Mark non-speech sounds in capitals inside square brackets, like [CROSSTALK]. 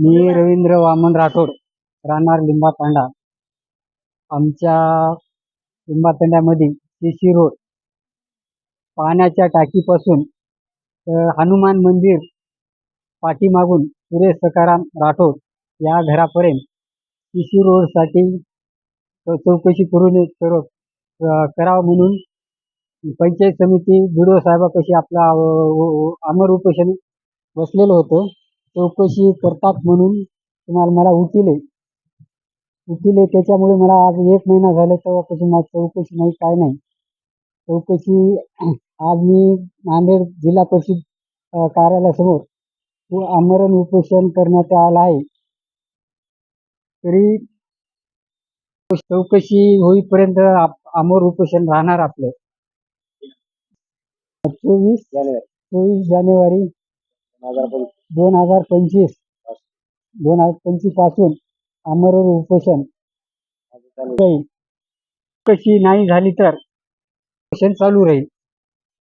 मी रवींद्र वामन राठोड राहणार लिंबा तांडा आमच्या लिंबा तांड्यामध्ये CC road पाण्याच्या टाकीपासून हनुमान मंदिर पाठीमागून सुरेश सकाराम राठोड या घरापर्यंत सीसी रोडसाठी चौकशी करून करावं म्हणून पंचायत समिती बी डी ओ साहेबापाशी आपला अमर उपोषण बसलेलं होतं. चौकशी करतात म्हणून तुम्हाला मला उठिले उठिले त्याच्यामुळे मला आज एक महिना झाला तेव्हापासून माझी चौकशी नाही काय नाही. चौकशी [CLEARS THROAT] आज मी नांदेड जिल्हा परिषद कार्यालयासमोर आमरण उपोषण करण्यात आलं आहे. तरी चौकशी होईपर्यंत आमर उपोषण राहणार आपलं. चोवीस चोवीस जानेवारी दोन हजार पंचवीस दोन हजार पंचवीसपासून आमरण उपोषण राहील. कशी नाही झाली तर उपोषण चालू राहील